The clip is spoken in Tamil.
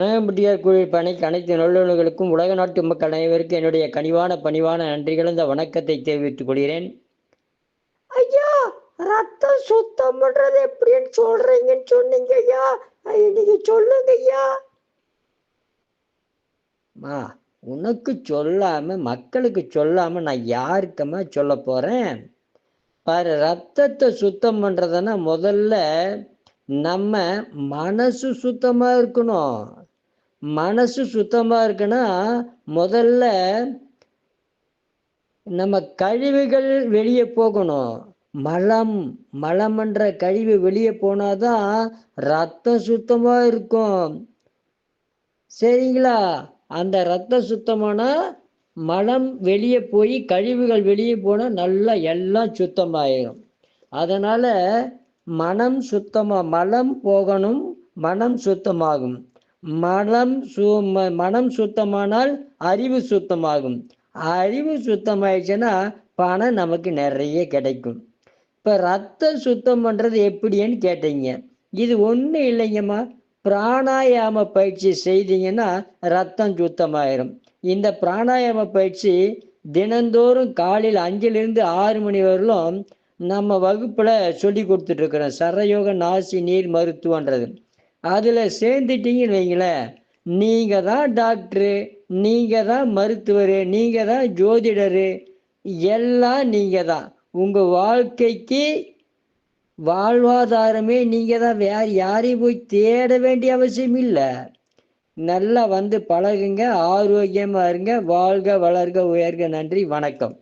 நாயம்பட்டியார் குழுவில் பணிக்கு அனைத்து நல்லுறவுகளுக்கும் உலக நாட்டு மக்கள் அனைவருக்கும் என்னுடைய கனிவான பணிவான நன்றிகள் இந்த வணக்கத்தை தெரிவித்துக் கொள்கிறேன். ஐயா ரத்தம் சுத்தம் பண்றது எப்படின்னு சொல்றீங்கன்னு சொன்னீங்க ஐயா. நீங்க சொல்லுங்க ஐயா. மா உனக்கு சொல்லாம மக்களுக்கு சொல்லாம நான் யாருக்கம்மா சொல்ல போறேன்? பாரு ரத்தத்தை சுத்தம் பண்றதுன்னா முதல்ல நம்ம மனசு சுத்தமா இருக்கணும். மனசு சுத்தமாக இருக்குன்னா முதல்ல நம்ம கழிவுகள் வெளியே போகணும். மலம் மலம்ன்ற கழிவு வெளியே போனாதான் ரத்தம் சுத்தமாக இருக்கும். சரிங்களா? அந்த ரத்தம் சுத்தமானா மலம் வெளியே போய் கழிவுகள் வெளியே போனால் நல்லா எல்லாம் சுத்தமாயிடும் அதனால மனம் சுத்தமாக மலம் போகணும் மனம் சுத்தமாகும். மனம் சு மனம் சுத்தமானால் அறிவு சுத்தமாகும். அறிவு சுத்தமாயிடுச்சுன்னா பணம் நமக்கு நிறைய கிடைக்கும். இப்போ ரத்தம் சுத்தம் பண்ணுறது எப்படின்னு கேட்டீங்க. இது ஒன்றும் இல்லைங்கம்மா. பிராணாயாம பயிற்சி செய்தீங்கன்னா ரத்தம் சுத்தமாயிரும். இந்த பிராணாயாம பயிற்சி தினந்தோறும் காலையில் அஞ்சிலிருந்து ஆறு மணி வரலும் நம்ம வகுப்பில் சொல்லி கொடுத்துட்ருக்குறோம் சரயோக நாசி நீர் மருத்துவன்றது. அதில் சேர்ந்துட்டீங்கன்னு வைங்களேன். நீங்கள் தான் டாக்டரு நீங்கள் தான் மருத்துவர் நீங்கள் தான் ஜோதிடர் எல்லாம் நீங்கள் தான். உங்கள் வாழ்க்கைக்கு வாழ்வாதாரமே நீங்கள் தான். வேற யாரையும் போய் தேட வேண்டிய அவசியம் இல்லை. நல்லா வந்து பழகுங்க ஆரோக்கியமாக இருங்க வாழ்க வளர்க உயர்க. நன்றி வணக்கம்.